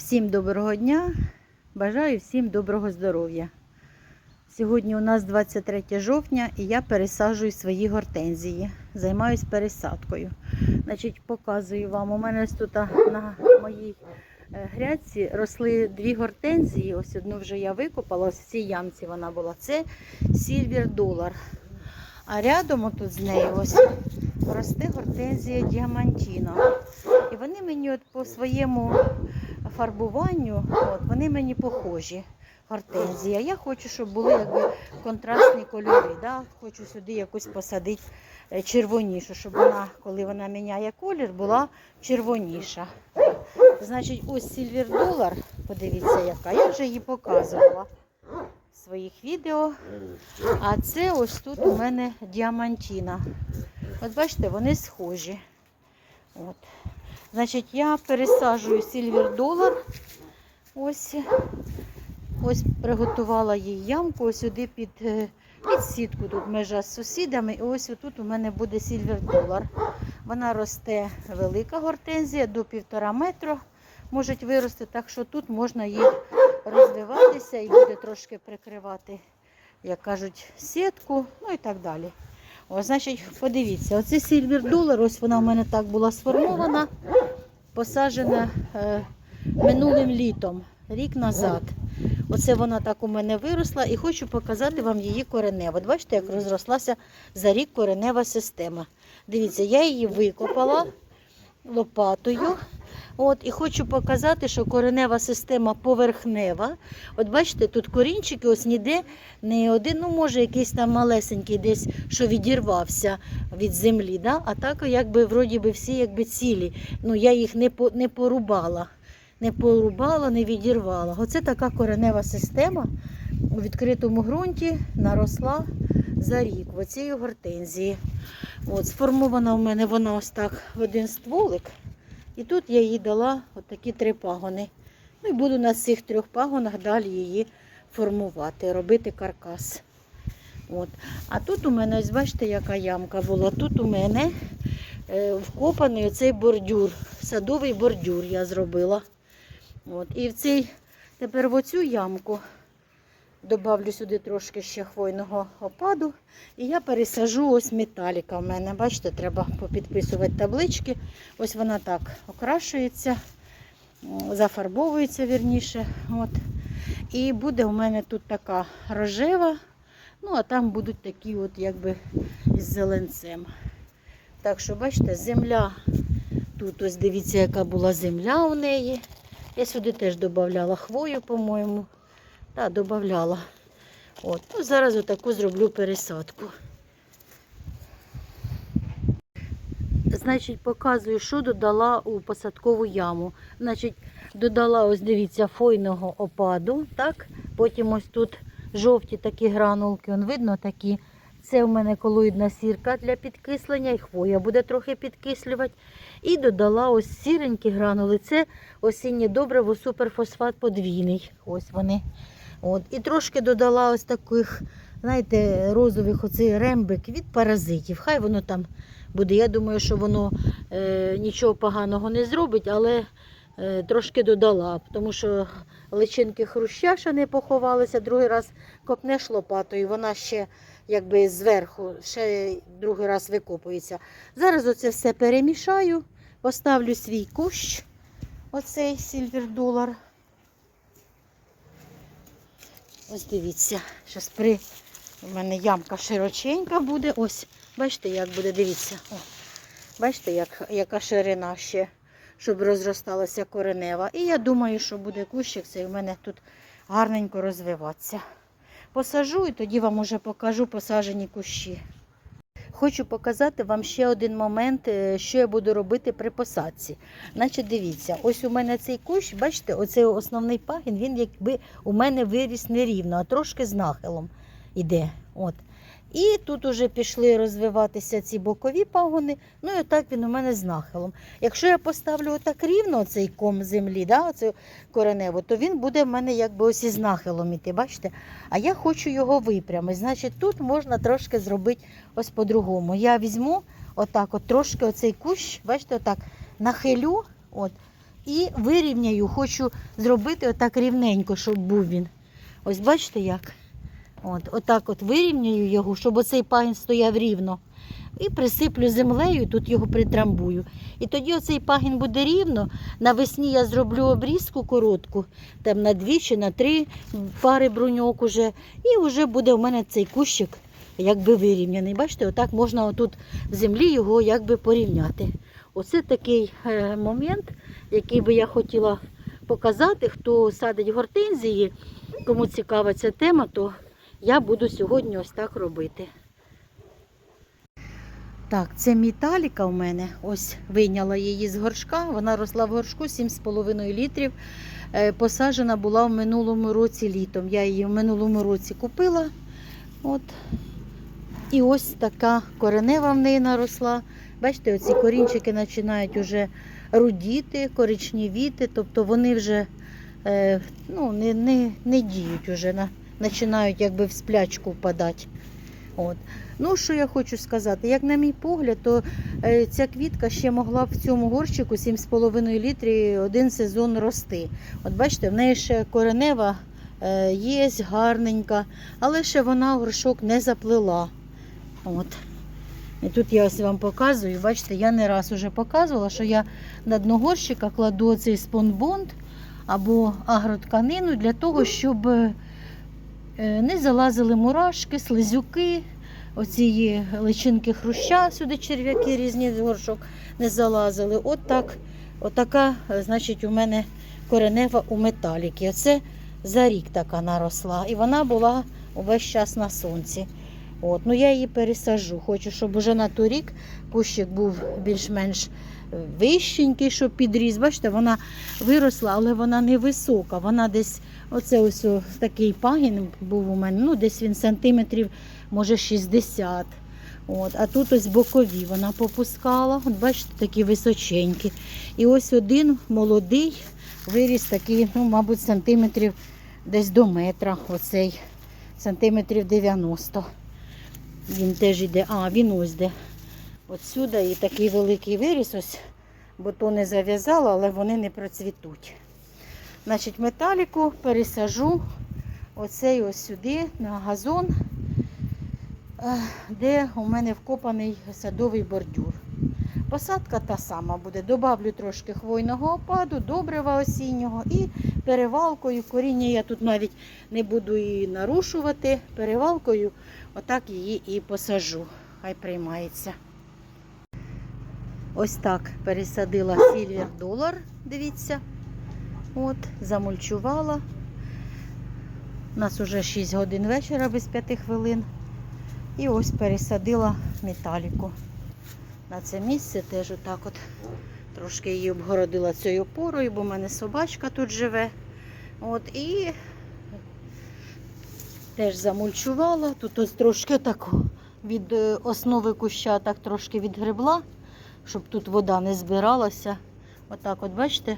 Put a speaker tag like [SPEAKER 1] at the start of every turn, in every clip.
[SPEAKER 1] Всім доброго дня. Бажаю всім доброго здоров'я. Сьогодні у нас 23 жовтня і я пересаджую свої гортензії. Займаюсь пересадкою. Значить, показую вам. У мене тут на моїй е, грядці росли дві гортензії. Ось одну вже я викопала, ось в цій ямці вона була. Це Сільвер Долар. А рядом отут з нею ось росте гортензія Діамантіно. І вони мені от по своєму фарбуванню, от, вони мені похожі. Гортензія. Я хочу, щоб були якби контрастні кольори. Да? Хочу сюди якусь посадити е, червонішу, щоб вона, коли вона міняє колір, була червоніша. Значить, ось Silver Dollar, подивіться, яка. Я вже її показувала в своїх відео. А це ось тут у мене діамантіна. От бачите, вони схожі. От. Значить, я пересаджую Silver Dollar. Ось, ось приготувала їй ямку ось сюди під, е, під сітку. Тут межа з сусідами. І ось тут у мене буде Silver Dollar. Вона росте велика гортензія до півтора метра. Можуть вирости, так що тут можна їй розвиватися і буде трошки прикривати, як кажуть, сітку, ну і так далі. О, значить, подивіться, оце Silver Dollar, ось вона у мене так була сформована, посаджена е, минулим літом, рік назад. Оце вона так у мене виросла і хочу показати вам її кореневу. От Бачите, як розрослася за рік коренева система. Дивіться, я її викопала лопатою. От, і хочу показати, що коренева система поверхнева. От бачите, тут корінчики, ось ніде не один, ну може якийсь там малесенький десь, що відірвався від землі. Да? А так якби вроді би всі якби цілі. Ну я їх не, по, не порубала. Не порубала, не відірвала. Оце така коренева система у відкритому ґрунті наросла за рік в оцій гортензії. От, сформована у мене вона ось так в один стволик. І тут я їй дала отакі три пагони. Ну і буду на цих трьох пагонах далі її формувати, робити каркас. От. А тут у мене, ось бачите, яка ямка була. Тут у мене е, вкопаний оцей бордюр, садовий бордюр я зробила. От. І в цей, тепер в оцю ямку добавлю сюди трошки ще хвойного опаду. І я пересажу ось металіка в мене. Бачите, треба попідписувати таблички. Ось вона так окрашується, зафарбовується вірніше. От. І буде у мене тут така рожева, ну а там будуть такі от якби із зеленцем. Так що, бачите, земля. Тут ось дивіться, яка була земля у неї. Я сюди теж додавала хвою, по-моєму. Так, додавала. От. Ну, зараз отаку зроблю пересадку. Значить, показую, що додала у посадкову яму. Значить, додала, ось дивіться, фойного опаду. Так? Потім ось тут жовті такі гранулки, он видно такі. Це у мене колоїдна сірка для підкислення, і хвоя буде трохи підкислювати. І додала ось сіренькі гранули. Це осіннє добриво суперфосфат подвійний. Ось вони. От. І трошки додала ось таких, знаєте, розових оцей рембик від паразитів. Хай воно там буде. Я думаю, що воно е, нічого поганого не зробить, але е, трошки додала, тому що личинки хруща ще не поховалися. Другий раз копнеш лопатою, вона ще якби зверху, ще другий раз викопується. Зараз оце все перемішаю, поставлю свій кущ, оцей сільвер долар. Ось дивіться, зараз при у мене ямка широченька буде. Ось, бачите, як буде, дивіться. О, бачите, як, яка ширина ще, щоб розросталася коренева. І я думаю, що буде кущик цей у мене тут гарненько розвиватися. Посажу і тоді вам уже покажу посажені кущі. Хочу показати вам ще один момент, е, що я буду робити при посадці. Значить, дивіться, ось у мене цей кущ, бачите, оцей основний пагін, він якби у мене виріс нерівно, а трошки з нахилом іде. От. І тут уже пішли розвиватися ці бокові пагони, ну і отак він у мене з нахилом. Якщо я поставлю отак рівно цей ком землі, да, оцю кореневу, то він буде в мене якби ось із нахилом іти, бачите? А я хочу його випрямити. Значить, тут можна трошки зробити ось по-другому. Я візьму отак, от трошки оцей кущ, бачите, отак нахилю, от, І вирівняю, хочу зробити отак рівненько, щоб був він. Ось бачите як? От, отак от вирівняю його, щоб оцей пагін стояв рівно. І присиплю землею, тут його притрамбую. І тоді оцей пагін буде рівно. Навесні я зроблю обрізку коротку, там на дві чи на три пари бруньок уже. І вже буде у мене цей кущик якби вирівняний. Бачите, отак можна отут в землі його якби порівняти. Оце такий е, момент, який би я хотіла показати. Хто садить гортензії, кому цікава ця тема, то я буду сьогодні ось так робити. Так, це міталіка у мене. Ось вийняла її з горшка. Вона росла в горшку 7,5 літрів. Е, Посаджена була в минулому році літом. Я її в минулому році купила. От. І ось така коренева в неї наросла. Бачите, оці корінчики починають вже рудіти, коричневіти, тобто вони вже е, ну, не, не, не діють вже, на, починають якби в сплячку впадати. От. Ну, що я хочу сказати, як на мій погляд, то е, ця квітка ще могла б в цьому горщику 7,5 літрі один сезон рости. От бачите, в неї ще коренева е, є, гарненька, але ще вона горшок не заплела. От. І тут я ось вам показую, бачите, я не раз вже показувала, що я на дно горщика кладу оцей спонбонд або агротканину для того, щоб е, не залазили мурашки, слизюки, оці личинки хруща, сюди черв'яки різні з горшок не залазили. От так, отака, е, значить, у мене коренева у металіки. Оце за рік така наросла. І вона була увесь час на сонці. От, ну я її пересажу. Хочу, щоб уже на той рік кущик був більш-менш е, вищенький, щоб підріс. Бачите, вона виросла, але вона не висока. Вона десь, оце ось такий пагін був у мене, ну десь він сантиметрів, може 60. От, а тут ось бокові вона попускала. От бачите, такі височенькі. І ось один молодий виріс такий, ну, мабуть, сантиметрів десь до метра. Оцей сантиметрів 90. Він теж йде. А, він ось де. От сюди і такий великий виріс, ось, бо то не зав'язала, але вони не процвітуть. Значить, металіку пересажу оцей ось сюди на газон, е, де у мене вкопаний садовий бордюр. Посадка та сама буде. Добавлю трошки хвойного опаду, добрива осіннього і перевалкою. Коріння я тут навіть не буду її нарушувати. Перевалкою отак її і посажу. Хай приймається. Ось так пересадила сільвер долар, дивіться. От, замульчувала. У нас вже 6 годин вечора без 5 хвилин. І ось пересадила металіку. На це місце теж отак от трошки її обгородила цією опорою, бо в мене собачка тут живе. От, і теж замульчувала. Тут ось трошки так від е, основи куща так трошки відгребла, щоб тут вода не збиралася. Отак от, бачите,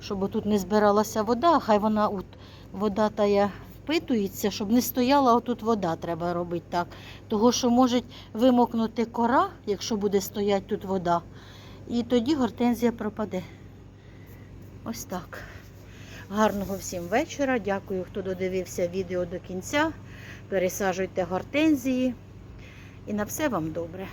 [SPEAKER 1] щоб тут не збиралася вода, хай вона от, вода тая впитується, щоб не стояла отут вода, треба робити так. Того, що може вимокнути кора, якщо буде стояти тут вода, і тоді гортензія пропаде. Ось так. Гарного всім вечора. Дякую, хто додивився відео до кінця. Пересаджуйте гортензії. І на все вам добре.